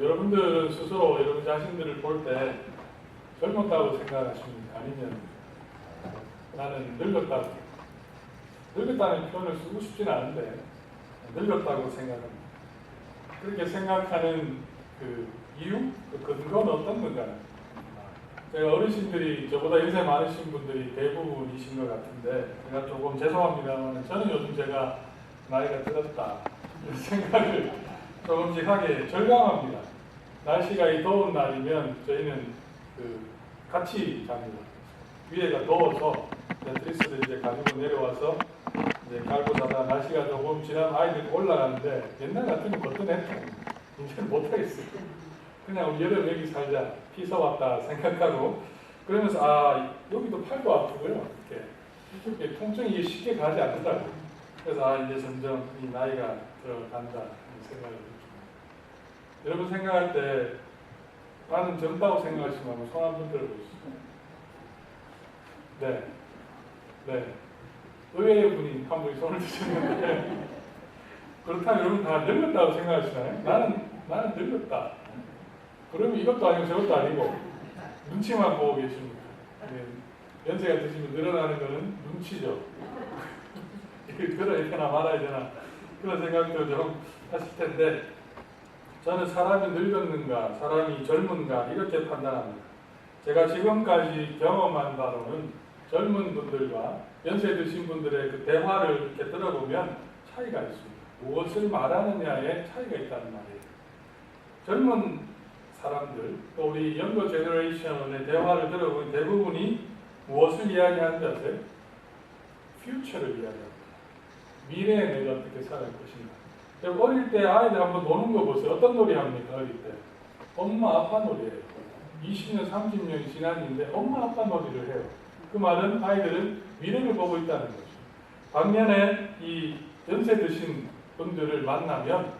여러분들은 스스로 여러분 자신들을 볼 때 젊었다고 생각하십니까? 아니면 나는 늙었다고 늙었다는 표현을 쓰고 싶진 않은데 늙었다고 생각합니다. 그렇게 생각하는 그 이유, 그 근거는 어떤 건가요? 제가 어르신들이 저보다 연세 많으신 분들이 대부분이신 것 같은데 제가 조금 죄송합니다만 저는 요즘 제가 나이가 들었다 생각을 조금씩 하게 절감합니다. 날씨가 이 더운 날이면 저희는 그 같이 잡니다. 위에가 더워서 매트리스를 이제 가지고 내려와서 이제 갈고 자다 날씨가 조금 지나면 아이들이 올라가는데 옛날 같으면 거뜬했죠. 이제는 못하겠어요. 그냥 여름 여기 살자 피서 왔다 생각하고 그러면서 아 여기도 팔도 아프고요. 이렇게 이렇게 통증이 쉽게 가지 않는다고. 그래서 아 이제 점점 이 나이가 들어간다 생각을. 여러분 생각할 때 나는 젊다고 생각하시면 손 한번 들어보시죠. 네, 네. 의외의 분이 한 분이 손을 드셨는데 그렇다면 여러분 다 늙었다고 생각하시나요? 나는 나는 늙었다. 그러면 이것도 아니고 저것도 아니고 눈치만 보고 계십니다. 네. 연세가 드시면 늘어나는 것은 눈치죠. 들어야 되나 말아야 되나 그런 생각도 좀 하실 텐데 저는 사람이 늙었는가 사람이 젊은가 이렇게 판단합니다. 제가 지금까지 경험한 바로는 젊은 분들과 연세 드신 분들의 그 대화를 이렇게 들어보면 차이가 있습니다. 무엇을 말하느냐에 차이가 있다는 말이에요. 젊은 사람들, 또 우리 연거 제너레이션의 대화를 들어보면 대부분이 무엇을 이야기하는지 아세요? 퓨처를 이야기합니다. 미래에 내가 어떻게 살아갈 것인가. 어릴 때 아이들 한번 노는 거 보세요. 어떤 놀이 합니까, 어릴 때? 엄마, 아빠 놀이에요. 20년, 30년이 지났는데 엄마, 아빠 놀이를 해요. 그 말은 아이들은 미래를 보고 있다는 거죠. 반면에 이 연세 드신 분들을 만나면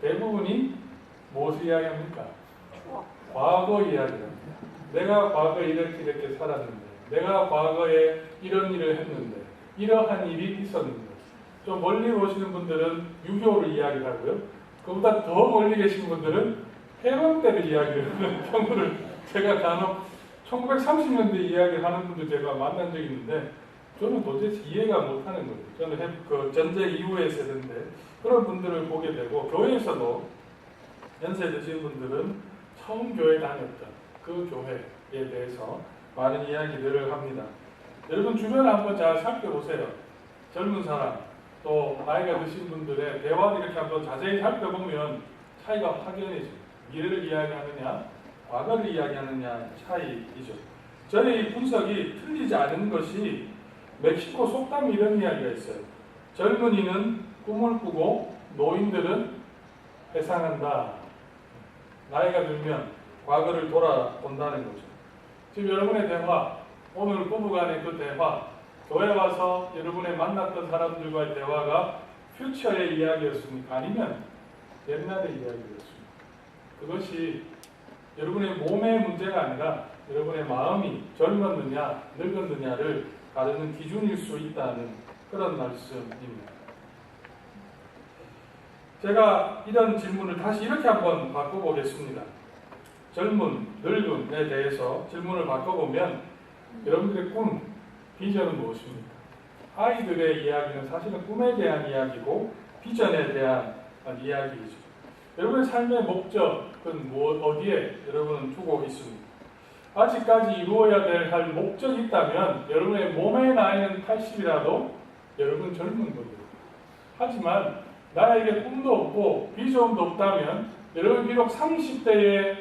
대부분이 무엇을 이야기합니까? 과거 이야기를 합니다. 내가 과거에 이렇게 이렇게 살았는데, 내가 과거에 이런 일을 했는데, 이러한 일이 있었는데, 좀 멀리 오시는 분들은 유교를 이야기하고요. 그보다 더 멀리 계신 분들은 해방 때를 이야기를 하는 경우를 제가 간혹 1930년대 이야기하는 분들 제가 만난 적이 있는데 저는 도대체 이해가 못하는 거예요. 저는 해- 그 전쟁 이후의 세대인데 그런 분들을 보게 되고 교회에서도 연세 드신 분들은 처음 교회 다녔던 그 교회에 대해서 많은 이야기들을 합니다. 여러분 주변 한번 잘 살펴보세요. 젊은 사람 또 나이가 드신 분들의 대화를 이렇게 한번 자세히 살펴보면 차이가 확연해집니다. 미래를 이야기하느냐 과거를 이야기하느냐 차이이죠. 저의 이 분석이 틀리지 않은 것이 멕시코 속담 이런 이야기가 있어요. 젊은이는 꿈을 꾸고 노인들은 회상한다. 나이가 들면 과거를 돌아본다는 거죠. 지금 여러분의 대화, 오늘 부부간의 그 대화, 교회 와서 여러분의 만났던 사람들과의 대화가 퓨처의 이야기였습니까? 아니면 옛날의 이야기였습니까? 그것이 여러분의 몸의 문제가 아니라 여러분의 마음이 젊었느냐, 늙었느냐를 가르는 기준일 수 있다는 그런 말씀입니다. 제가 이런 질문을 다시 이렇게 한번 바꿔보겠습니다. 젊은, 늙음에 대해서 질문을 바꿔보면 여러분들의 꿈, 비전은 무엇입니까? 아이들의 이야기는 사실은 꿈에 대한 이야기고 비전에 대한 이야기이죠. 여러분의 삶의 목적은 무엇, 어디에 여러분은 두고 있습니까? 아직까지 이루어야 될 할 목적이 있다면 여러분의 몸의 나이는 80이라도 여러분 젊은 분들. 하지만 나에게 꿈도 없고 비전도 없다면 여러분 비록 30대의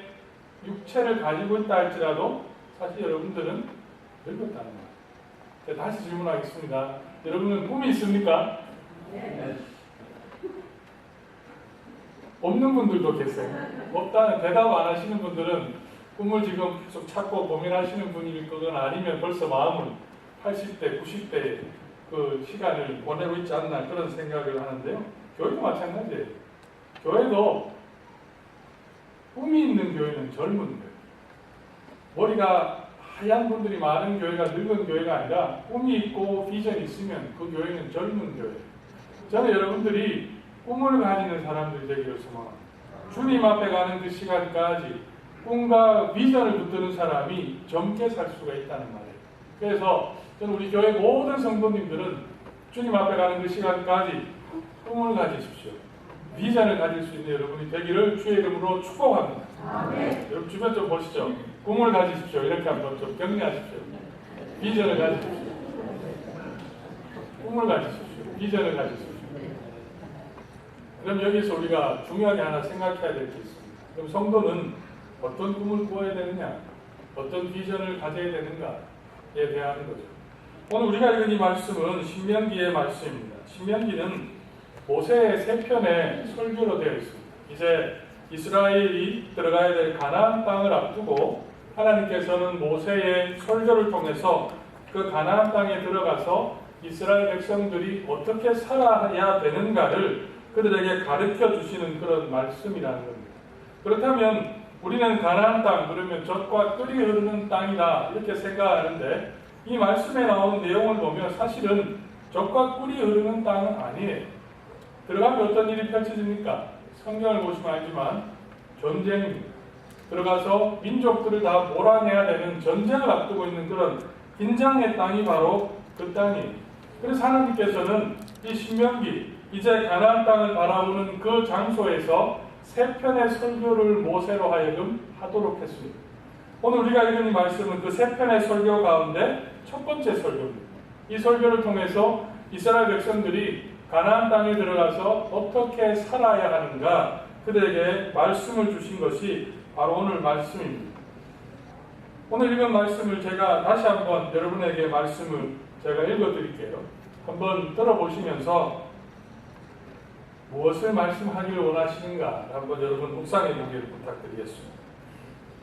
육체를 가지고 있다 할지라도 사실 여러분들은 늙었다는 거예요. 자, 다시 질문하겠습니다. 여러분은 꿈이 있습니까? 네. 없는 분들도 계세요. 없다는 대답 안 하시는 분들은 꿈을 지금 계속 찾고 고민하시는 분일 거거나 아니면 벌써 마음은 80대, 90대 그 시간을 보내고 있지 않나 그런 생각을 하는데요. 교회도 마찬가지예요. 교회도 꿈이 있는 교회는 젊은 교회. 머리가 하얀 분들이 많은 교회가 늙은 교회가 아니라 꿈이 있고 비전이 있으면 그 교회는 젊은 교회. 저는 여러분들이 꿈을 가지는 사람들이 되기를 소망합니다. 주님 앞에 가는 그 시간까지 꿈과 비전을 붙드는 사람이 젊게 살 수가 있다는 말이에요. 그래서 저는 우리 교회 모든 성도님들은 주님 앞에 가는 그 시간까지 꿈을 가지십시오. 비전을 가질 수 있는 여러분이 되기를 주의 이름으로 축복합니다. 여러분 주변 좀 보시죠. 꿈을 가지십시오. 이렇게 한번 좀 격려하십시오. 비전을 가지십시오. 꿈을 가지십시오. 비전을 가지십시오. 그럼 여기서 우리가 중요하게 하나 생각해야 될 게 있습니다. 그럼 성도는 어떤 꿈을 꾸어야 되느냐, 어떤 비전을 가져야 되는가에 대한 거죠. 오늘 우리가 읽은 이 말씀은 신명기의 말씀입니다. 신명기는 모세의 세 편의 설교로 되어 있습니다. 이제 이스라엘이 들어가야 될 가나안 땅을 앞두고 하나님께서는 모세의 설교를 통해서 그 가나안 땅에 들어가서 이스라엘 백성들이 어떻게 살아야 되는가를 그들에게 가르쳐 주시는 그런 말씀이라는 겁니다. 그렇다면 우리는 가나안 땅 그러면 젖과 끓이 흐르는 땅이다 이렇게 생각하는데 이 말씀에 나오는 내용을 보면 사실은 젖과 꿀이 흐르는 땅은 아니에요. 들어가면 어떤 일이 펼쳐집니까? 성경을 보시면 알지만 전쟁입니다. 들어가서 민족들을 다 몰아내야 되는 전쟁을 앞두고 있는 그런 긴장의 땅이 바로 그 땅이에요. 그래서 하나님께서는 이 신명기 이제 가나안 땅을 바라보는 그 장소에서 세 편의 설교를 모세로 하여금 하도록 했습니다. 오늘 우리가 읽은 이 말씀은 그 세 편의 설교 가운데 첫 번째 설교입니다. 이 설교를 통해서 이스라엘 백성들이 가나안 땅에 들어가서 어떻게 살아야 하는가 그들에게 말씀을 주신 것이 바로 오늘 말씀입니다. 오늘 읽은 말씀을 제가 다시 한번 여러분에게 말씀을 제가 읽어드릴게요. 한번 들어보시면서 무엇을 말씀하기를 원하시는가 한번 여러분 묵상해 보기를 부탁드리겠습니다.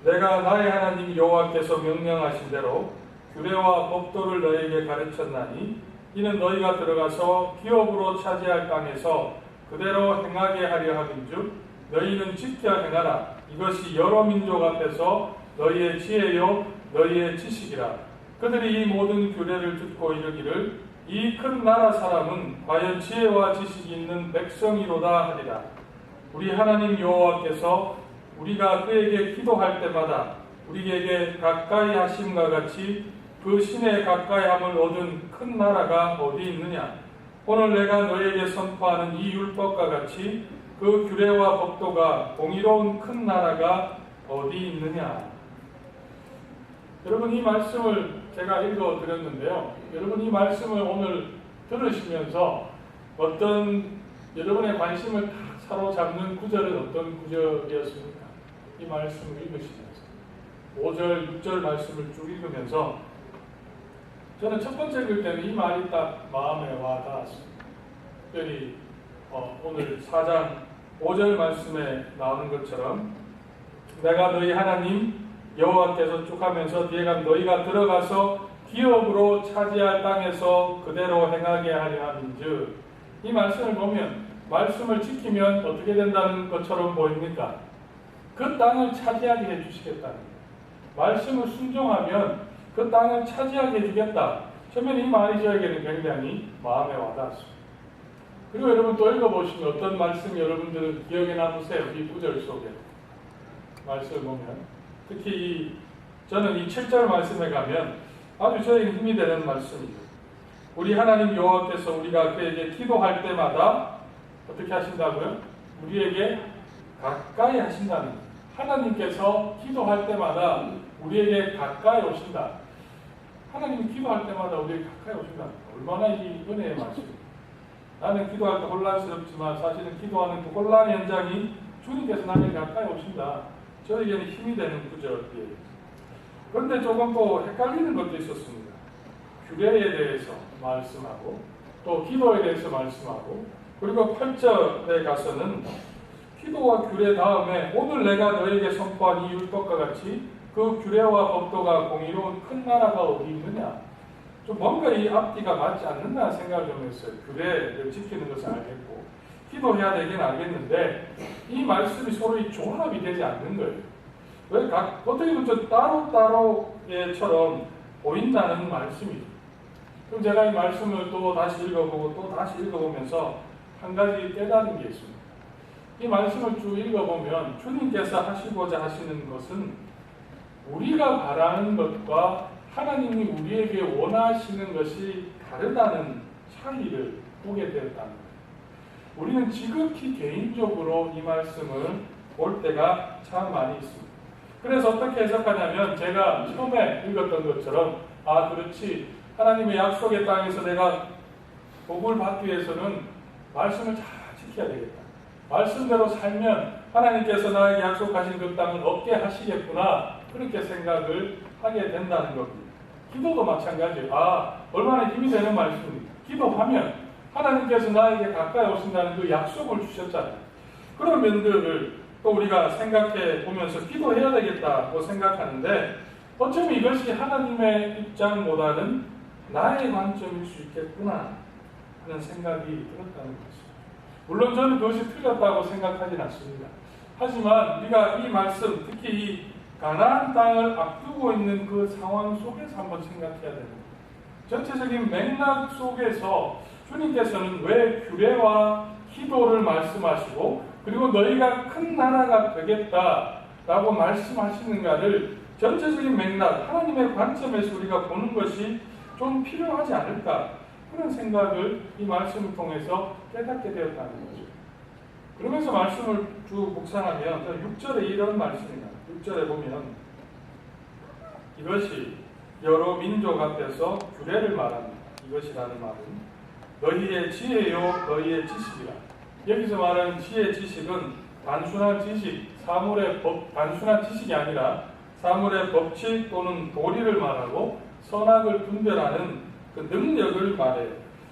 내가 나의 하나님 여호와께서 명령하신 대로 규례와 법도를 너에게 가르쳤나니 이는 너희가 들어가서 기업으로 차지할 땅에서 그대로 행하게 하려 함인즉 너희는 지켜 행하라. 이것이 여러 민족 앞에서 너희의 지혜요 너희의 지식이라. 그들이 이 모든 규례를 듣고 이르기를 이 큰 나라 사람은 과연 지혜와 지식이 있는 백성이로다 하리라. 우리 하나님 여호와께서 우리가 그에게 기도할 때마다 우리에게 가까이 하심과 같이 그 신의 가까이함을 얻은 큰 나라가 어디 있느냐? 오늘 내가 너에게 선포하는 이 율법과 같이 그 규례와 법도가 공의로운 큰 나라가 어디 있느냐? 여러분 이 말씀을 제가 읽어 드렸는데요. 여러분 이 말씀을 오늘 들으시면서 어떤 여러분의 관심을 다 사로잡는 구절은 어떤 구절이었습니까? 이 말씀을 읽으시면서 5절, 6절 말씀을 쭉 읽으면서 저는 첫 번째 읽을 때는 이 말이 딱 마음에 와 닿았습니다. 특별히 어, 오늘 4장 5절 말씀에 나오는 것처럼 내가 너희 하나님 여호와께서 쭉 하면서 뒤에 가면 너희가 들어가서 기업으로 차지할 땅에서 그대로 행하게 하려 함인즉 이 말씀을 보면 말씀을 지키면 어떻게 된다는 것처럼 보입니까? 그 땅을 차지하게 해주시겠다는. 말씀을 순종하면 그 땅을 차지하게 해주겠다. 처음에 이 말이 저에게는 굉장히 마음에 와닿았습니다. 그리고 여러분 또 읽어보시면 어떤 말씀 여러분들 기억에 남으세요? 이 구절 속에 말씀을 보면 특히 이, 저는 이 7절 말씀에 가면 아주 저에게 힘이 되는 말씀이죠. 우리 하나님 여호와께서 우리가 그에게 기도할 때마다 어떻게 하신다고요? 우리에게 가까이 하신다는 하나님께서 기도할 때마다 우리에게 가까이 오신다. 하나님이 기도할 때마다 우리에게 가까이 오신다. 얼마나 이 은혜의 말씀입니다. 나는 기도할 때 혼란스럽지만 사실은 기도하는 그 혼란 현장이 주님께서 나에게 가까이 오신다. 저에게는 힘이 되는 구절이에요. 그런데 조금 또 헷갈리는 것도 있었습니다. 규례에 대해서 말씀하고 또 기도에 대해서 말씀하고 그리고 8절에 가서는 기도와 규례 다음에 오늘 내가 너에게 선포한 이 율법과 같이 그 규례와 법도가 공의로운 큰 나라가 어디 있느냐? 좀 뭔가 이 앞뒤가 맞지 않는다 생각을 좀 했어요. 규례를 지키는 것을 알겠고 기도해야 되긴 알겠는데 이 말씀이 서로 이 조합이 되지 않는 거예요. 왜 각, 어떻게 보면 좀 따로따로처럼 보인다는 말씀이죠. 그럼 제가 이 말씀을 또 다시 읽어보고 또 다시 읽어보면서 한 가지 깨달은 게 있습니다. 이 말씀을 쭉 읽어보면 주님께서 하시고자 하시는 것은 우리가 바라는 것과 하나님이 우리에게 원하시는 것이 다르다는 차이를 보게 되었다는 거예요. 우리는 지극히 개인적으로 이 말씀을 볼 때가 참 많이 있습니다. 그래서 어떻게 해석하냐면 제가 처음에 읽었던 것처럼 아 그렇지 하나님의 약속의 땅에서 내가 복을 받기 위해서는 말씀을 잘 지켜야 되겠다. 말씀대로 살면 하나님께서 나에게 약속하신 그 땅을 얻게 하시겠구나 그렇게 생각을 하게 된다는 겁니다. 기도도 마찬가지예요. 아 얼마나 힘이 되는 말씀입니까? 기도하면 하나님께서 나에게 가까이 오신다는 그 약속을 주셨잖아요. 그런 면들을 또 우리가 생각해 보면서 기도해야 되겠다고 생각하는데 어쩌면 이것이 하나님의 입장보다는 나의 관점일 수 있겠구나 하는 생각이 들었다는 것이죠. 물론 저는 그것이 틀렸다고 생각하진 않습니다. 하지만 우리가 이 말씀, 특히 이 가나안 땅을 앞두고 있는 그 상황 속에서 한번 생각해야 됩니다. 전체적인 맥락 속에서 주님께서는 왜 규례와 기도를 말씀하시고 그리고 너희가 큰 나라가 되겠다라고 말씀하시는가를 전체적인 맥락, 하나님의 관점에서 우리가 보는 것이 좀 필요하지 않을까 그런 생각을 이 말씀을 통해서 깨닫게 되었다는 거죠. 그러면서 말씀을 쭉 묵상하면 6절에 이런 말씀입니다. 6절에 보면 이것이 여러 민족 앞에서 규례를 말합니다. 이것이라는 말은 너희의 지혜요 너희의 지식이라. 여기서 말하는 지혜 지식은 단순한 지식, 사물의 법, 단순한 지식이 아니라 사물의 법칙 또는 도리를 말하고 선악을 분별하는 그 능력을 말해요.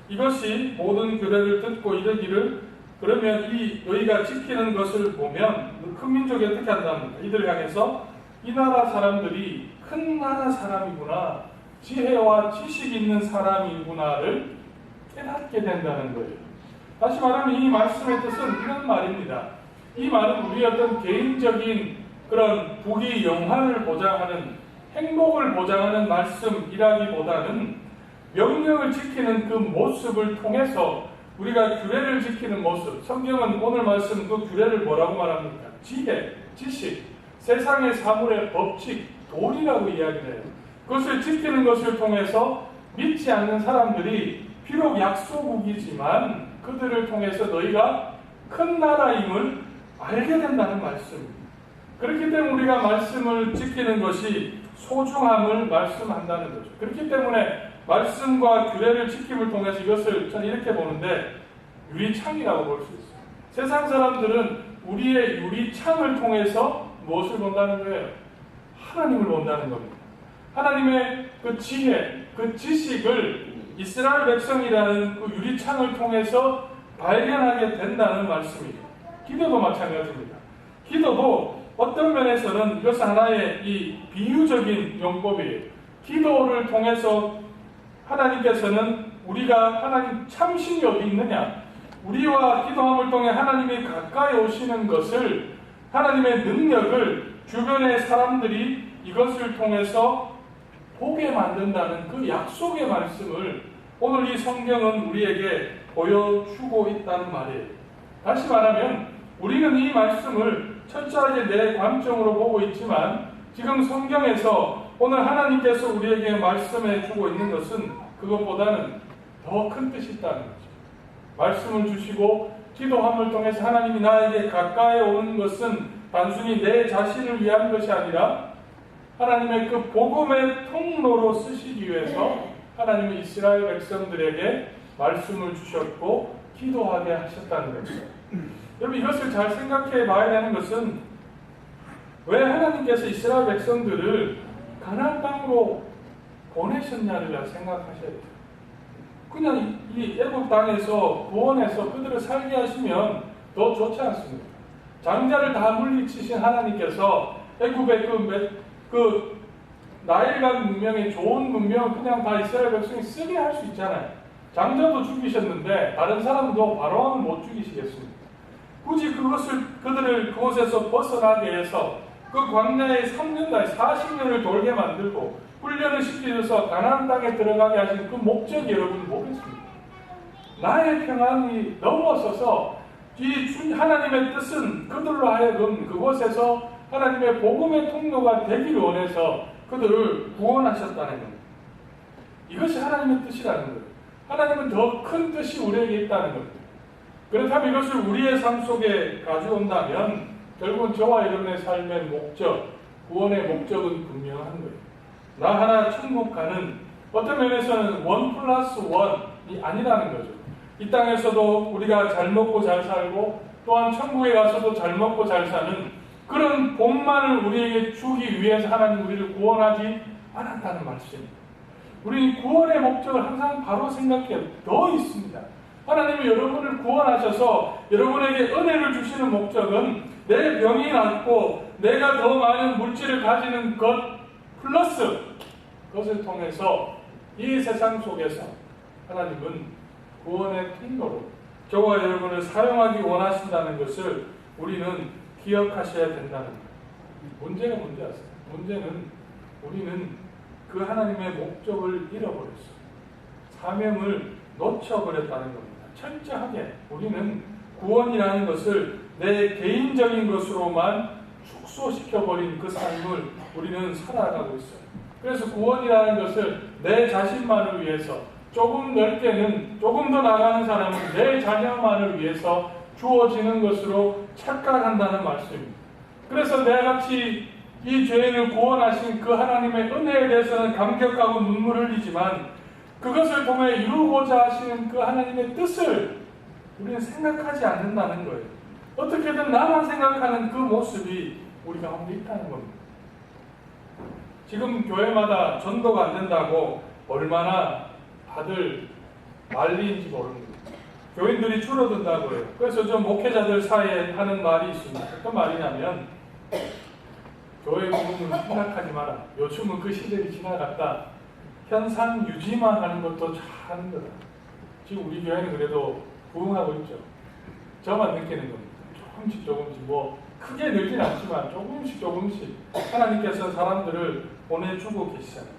이것이 모든 규례를 듣고 이르기를 그러면 이 너희가 지키는 것을 보면 그큰 민족이 어떻게 한답니까? 이들 향해서 이 나라 사람들이 큰 나라 사람이구나, 지혜와 지식 있는 사람이구나를 깨닫게 된다는 거예요. 다시 말하면 이 말씀의 뜻은 이런 말입니다. 이 말은 우리 어떤 개인적인 그런 부귀 영화를 보장하는 행복을 보장하는 말씀이라기보다는 명령을 지키는 그 모습을 통해서 우리가 규례를 지키는 모습, 성경은 오늘 말씀 그 규례를 뭐라고 말합니까? 지혜, 지식, 세상의 사물의 법칙, 도리라고 이야기를 해요. 그것을 지키는 것을 통해서 믿지 않는 사람들이 비록 약소국이지만 그들을 통해서 너희가 큰 나라임을 알게 된다는 말씀입니다. 그렇기 때문에 우리가 말씀을 지키는 것이 소중함을 말씀한다는 거죠. 그렇기 때문에 말씀과 규례를 지킴을 통해서 이것을 저는 이렇게 보는데 유리창이라고 볼 수 있어요. 세상 사람들은 우리의 유리창을 통해서 무엇을 본다는 거예요? 하나님을 본다는 겁니다. 하나님의 그 지혜, 그 지식을 이스라엘 백성이라는 그 유리창을 통해서 발견하게 된다는 말씀이에요. 기도도 마찬가지입니다. 기도도 어떤 면에서는 이것은 하나의 이 비유적인 용법이에요. 기도를 통해서 하나님께서는 우리가 하나님 참신이 어디 있느냐? 우리와 기도함을 통해 하나님이 가까이 오시는 것을 하나님의 능력을 주변의 사람들이 이것을 통해서 보게 만든다는 그 약속의 말씀을 오늘 이 성경은 우리에게 보여주고 있다는 말이에요. 다시 말하면 우리는 이 말씀을 철저하게 내 관점으로 보고 있지만 지금 성경에서 오늘 하나님께서 우리에게 말씀해 주고 있는 것은 그것보다는 더 큰 뜻이 있다는 거죠. 말씀을 주시고 기도함을 통해서 하나님이 나에게 가까이 오는 것은 단순히 내 자신을 위한 것이 아니라 하나님의 그 복음의 통로로 쓰시기 위해서 하나님은 이스라엘 백성들에게 말씀을 주셨고 기도하게 하셨다는 거죠. 여러분 이것을 잘 생각해 봐야 되는 것은 왜 하나님께서 이스라엘 백성들을 가나안 땅으로 보내셨냐를 생각하셔야 돼요. 그냥 이 애국 땅에서 구원해서 그들을 살게 하시면 더 좋지 않습니까? 장자를 다 물리치신 하나님께서 애굽의 그, 그 나일간 문명의 좋은 문명 그냥 다 이스라엘 백성이 쓰게 할 수 있잖아요. 장자도 죽이셨는데 다른 사람도 바로는 못 죽이시겠습니까? 굳이 그것을 그들을 그곳에서 벗어나게 해서 그 광야에 3년 날 40년을 돌게 만들고 훈련을 시키셔서 가나안 땅에 들어가게 하신 그 목적이 여러분 뭐겠습니까? 나의 평안이 넘어서서 이 주- 하나님의 뜻은 그들로 하여금 그곳에서 하나님의 복음의 통로가 되기를 원해서 그들을 구원하셨다는 겁니다. 이것이 하나님의 뜻이라는 거예요. 하나님은 더 큰 뜻이 우리에게 있다는 겁니다. 그렇다면 이것을 우리의 삶 속에 가져온다면 결국은 저와 여러분의 삶의 목적, 구원의 목적은 분명한 거예요. 나 하나 천국 가는 어떤 면에서는 원 플러스 원이 아니라는 거죠. 이 땅에서도 우리가 잘 먹고 잘 살고 또한 천국에 가서도 잘 먹고 잘 사는 그런 복만을 우리에게 주기 위해서 하나님 우리를 구원하지 않았다는 말씀입니다. 우리 구원의 목적을 항상 바로 생각해요. 더 있습니다. 하나님이 여러분을 구원하셔서 여러분에게 은혜를 주시는 목적은 내 병이 낫고 내가 더 많은 물질을 가지는 것 플러스 그것을 통해서 이 세상 속에서 하나님은 구원의 통로로 저와 여러분을 사용하기 원하신다는 것을 우리는 기억하셔야 된다는 거예요. 문제가 뭔지 아세요? 문제는 우리는 그 하나님의 목적을 잃어버렸어요. 사명을 놓쳐버렸다는 겁니다. 철저하게 우리는 구원이라는 것을 내 개인적인 것으로만 축소시켜버린 그 삶을 우리는 살아가고 있어요. 그래서 구원이라는 것을 내 자신만을 위해서 조금 넓게는 조금 더 나가는 사람은 내 자녀만을 위해서 주어지는 것으로 착각한다는 말씀입니다. 그래서 내같이 이 죄인을 구원하신 그 하나님의 은혜에 대해서는 감격하고 눈물을 흘리지만 그것을 통해 이루고자 하시는 그 하나님의 뜻을 우리는 생각하지 않는다는 거예요. 어떻게든 나만 생각하는 그 모습이 우리 가운데 있다는 겁니다. 지금 교회마다 전도가 안 된다고 얼마나 다들 난리인지 모릅니다. 교인들이 줄어든다고 해요. 그래서 좀 목회자들 사이에 하는 말이 있습니다. 어떤 말이냐면 교회 부흥은 생각하지 마라. 요즘은 그 시절이 지나갔다. 현상 유지만 하는 것도 잘하는 거다. 지금 우리 교회는 그래도 부흥하고 있죠. 저만 느끼는 겁니다. 조금씩 조금씩 뭐 크게 늘진 않지만 조금씩 조금씩 하나님께서 사람들을 보내주고 계시잖아요.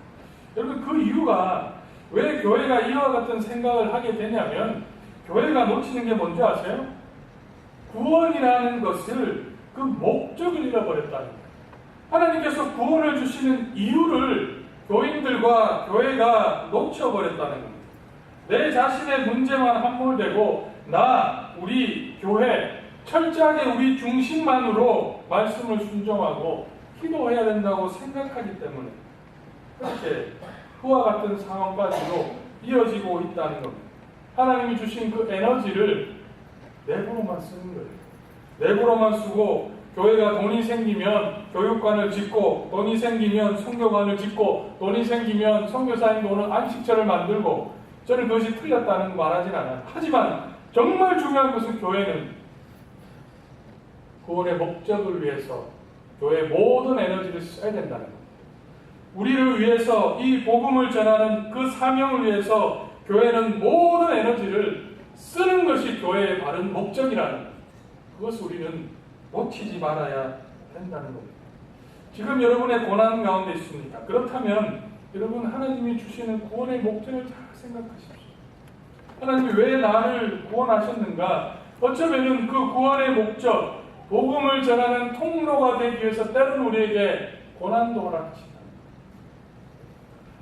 여러분 그 이유가 왜 교회가 이와 같은 생각을 하게 되냐면 교회가 놓치는 게 뭔지 아세요? 구원이라는 것을 그 목적을 잃어버렸다는 거예요. 하나님께서 구원을 주시는 이유를 교인들과 교회가 놓쳐버렸다는 겁니다. 내 자신의 문제만 함몰되고 나, 우리 교회 철저하게 우리 중심만으로 말씀을 순종하고 기도해야 된다고 생각하기 때문에 그렇게 그와 같은 상황까지도 이어지고 있다는 겁니다. 하나님이 주신 그 에너지를 내부로만 쓰는 거예요. 내부로만 쓰고 교회가 돈이 생기면 교육관을 짓고 돈이 생기면 성교관을 짓고 돈이 생기면 선교사님 오는 안식처를 만들고 저는 그것이 틀렸다는 말하진 않아요. 하지만 정말 중요한 것은 교회는 구원의 목적을 위해서 교회의 모든 에너지를 써야 된다는 겁니다. 우리를 위해서 이 복음을 전하는 그 사명을 위해서 교회는 모든 에너지를 쓰는 것이 교회의 바른 목적이라는 것. 그것을 우리는 놓치지 말아야 된다는 겁니다. 지금 여러분의 고난 가운데 있습니까? 그렇다면 여러분 하나님이 주시는 구원의 목적을 잘 생각하십시오. 하나님이 왜 나를 구원하셨는가? 어쩌면은 그 구원의 목적, 복음을 전하는 통로가 되기 위해서 때로는 우리에게 고난도 허락하신다.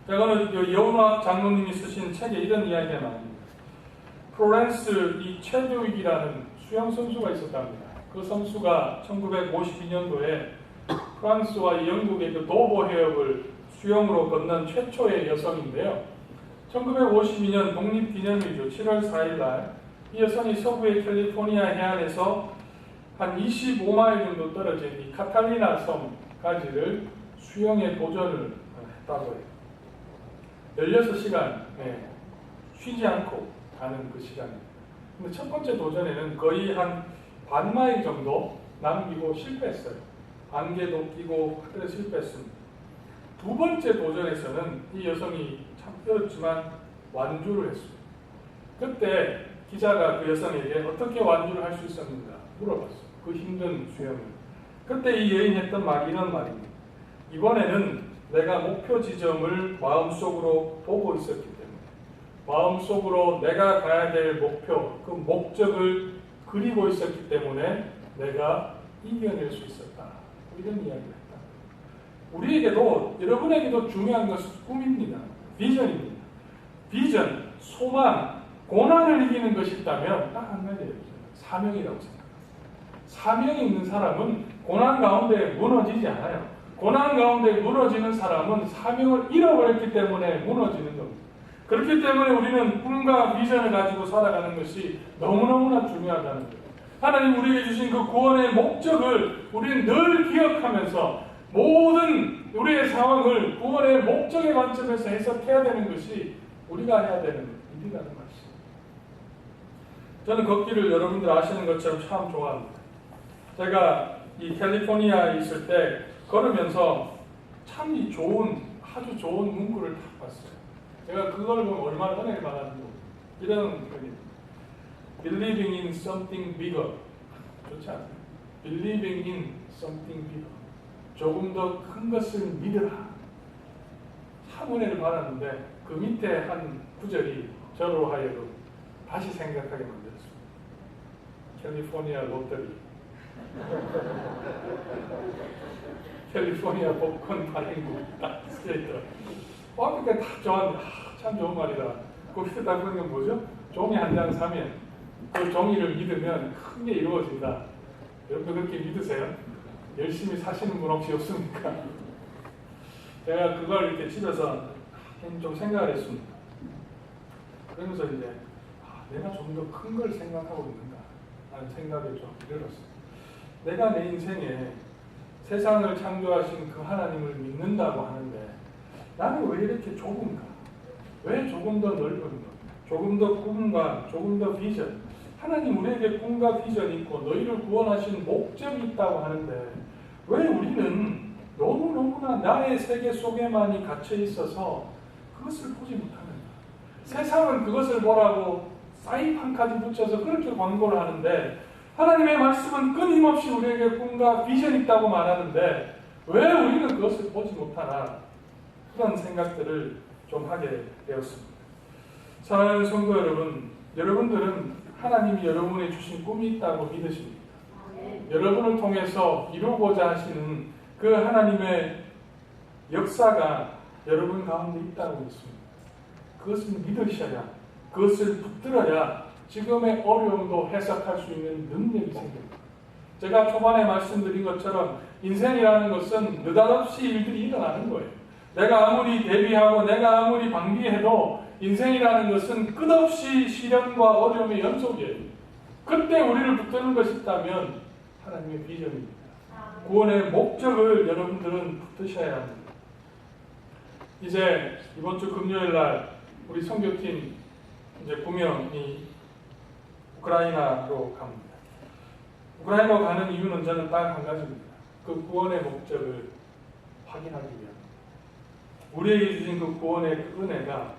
제가는 여운학 장로님이 쓰신 책에 이런 이야기가 나옵니다. 프로렌스 이 체드윅이라는 수영 선수가 있었답니다. 그 선수가 1952년도에 프랑스와 영국의 그 도보 해협을 수영으로 건넌 최초의 여성인데요. 1952년 독립기념일이죠. 7월 4일 날, 이 여성이 서부의 캘리포니아 해안에서 한 25마일 정도 떨어진 이 카탈리나 섬까지를 수영에 도전을 했다고 해요. 16시간 네, 쉬지 않고 가는 그 시간입니다. 근데 첫 번째 도전에는 거의 한 반마일 정도 남기고 실패했어요. 안개도 끼고 그때 실패했습니다. 두 번째 도전에서는 이 여성이 참 어렵지만 완주를 했습니다. 그때 기자가 그 여성에게 어떻게 완주를 할 수 있었는가 물어봤어요. 그 힘든 수영을. 그때 이 여인이 했던 말이 이런 말입니다. 이번에는 내가 목표 지점을 마음속으로 보고 있었기 때문에 마음속으로 내가 가야 될 목표, 그 목적을 그리고 있었기 때문에 내가 이겨낼 수 있었다. 이런 이야기를 했다. 우리에게도 여러분에게도 중요한 것은 꿈입니다. 비전입니다. 비전, 소망, 고난을 이기는 것이 있다면 딱 한 가지예요. 사명이라고 생각합니다. 사명이 있는 사람은 고난 가운데 무너지지 않아요. 고난 가운데 무너지는 사람은 사명을 잃어버렸기 때문에 무너지는 겁니다. 그렇기 때문에 우리는 꿈과 비전을 가지고 살아가는 것이 너무너무나 중요하다는 거예요. 하나님 우리에게 주신 그 구원의 목적을 우리는 늘 기억하면서 모든 우리의 상황을 구원의 목적의 관점에서 해석해야 되는 것이 우리가 해야 되는 일이라는 말씀. 저는 걷기를 여러분들 아시는 것처럼 참 좋아합니다. 제가 이 캘리포니아에 있을 때 걸으면서 참 이 좋은 아주 좋은 문구를 딱 봤어요. 제가 그걸 보면 얼마나 은혜를 받았는지 이런 글이 Believing in something bigger 좋지 않아요? Believing in something bigger 조금 더 큰 것을 믿으라 참 은혜를 받았는데 그 밑에 한 구절이 저로 하여금 다시 생각하게 만들었습니다. 캘리포니아 롯데리 캘리포니아 복권 발행국 딱 쓰여있더라고요. 어, 그러니까 다 좋았는데 아, 참 좋은 말이다. 그 밑에 딱 보는 건 뭐죠? 종이 한 장 사면 그 종이를 믿으면 큰 게 이루어진다. 여러분도 그렇게 믿으세요? 열심히 사시는 분 혹시 없습니까? 제가 그걸 이렇게 집에서 좀 생각을 했습니다. 그러면서 이제 아, 내가 좀 더 큰 걸 생각하고 있는가 하는 생각이 좀 들었어요. 내가 내 인생에 세상을 창조하신 그 하나님을 믿는다고 하는데 나는 왜 이렇게 좁은가? 왜 조금 더 넓은가? 조금 더 꿈과 조금 더 비전. 하나님 우리에게 꿈과 비전이 있고 너희를 구원하신 목적이 있다고 하는데 왜 우리는 너무너무나 나의 세계 속에만이 갇혀 있어서 그것을 보지 못하는가? 세상은 그것을 보라고 사인판까지 붙여서 그렇게 광고를 하는데 하나님의 말씀은 끊임없이 우리에게 꿈과 비전이 있다고 말하는데 왜 우리는 그것을 보지 못하나 그런 생각들을 좀 하게 되었습니다. 사랑하는 성도 여러분, 여러분들은 하나님이 여러분의 주신 꿈이 있다고 믿으십니까? 여러분을 통해서 이루고자 하시는 그 하나님의 역사가 여러분 가운데 있다고 믿습니다. 그것을 믿으셔야, 그것을 붙들어야 지금의 어려움도 해석할 수 있는 능력이 생깁니다. 제가 초반에 말씀드린 것처럼 인생이라는 것은 느닷없이 일들이 일어나는 거예요. 내가 아무리 대비하고 내가 아무리 방비해도 인생이라는 것은 끝없이 시련과 어려움의 연속이에요. 그때 우리를 붙드는 것이 있다면 하나님의 비전입니다. 구원의 목적을 여러분들은 붙드셔야 합니다. 이제 이번 주 금요일 날 우리 선교팀 이제 구명이 우크라이나로 갑니다. 우크라이나로 가는 이유는 저는 딱 한 가지입니다. 그 구원의 목적을 확인하기 위함. 우리에게 주신 그 구원의 그 은혜가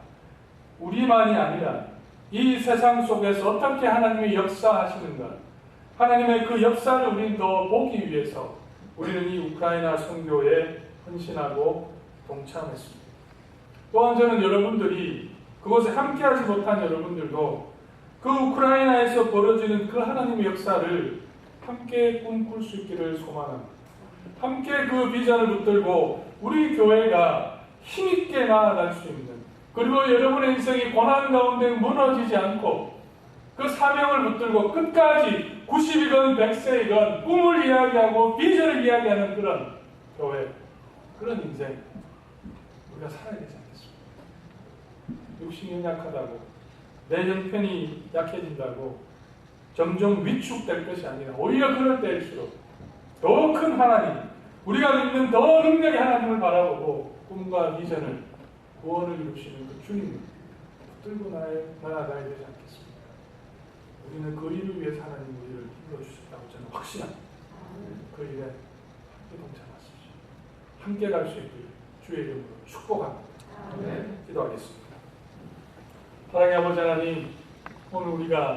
우리만이 아니라 이 세상 속에서 어떻게 하나님의 역사하시는가, 하나님의 그 역사를 우리는 더 보기 위해서 우리는 이 우크라이나 선교에 헌신하고 동참했습니다. 또한 저는 여러분들이 그곳에 함께하지 못한 여러분들도 그 우크라이나에서 벌어지는 그 하나님의 역사를 함께 꿈꿀 수 있기를 소망합니다. 함께 그 비전을 붙들고 우리 교회가 힘있게 나아갈 수 있는 그리고 여러분의 인생이 고난 가운데 무너지지 않고 그 사명을 붙들고 끝까지 90이건 100세이건 꿈을 이야기하고 비전을 이야기하는 그런 교회 그런 인생 우리가 살아야 되지 않겠습니까? 육신이 약하다고 내 형편이 약해진다고 점점 위축될 것이 아니라 오히려 그럴 때일수록 더 큰 하나님, 우리가 믿는 더 능력의 하나님을 바라보고 꿈과 비전을 구원을 이루시는 그 주님을 붙들고 나아가야 되지 않겠습니까? 우리는 그 일을 위해서 하나님 우리를 힘들어 주셨다고 저는 확신합니다. 그 일에 함께 동참하십시오. 함께 갈 수 있기를 주의 이름으로 축복합니다. 기도하겠습니다. 사랑의 아버지 하나님, 오늘 우리가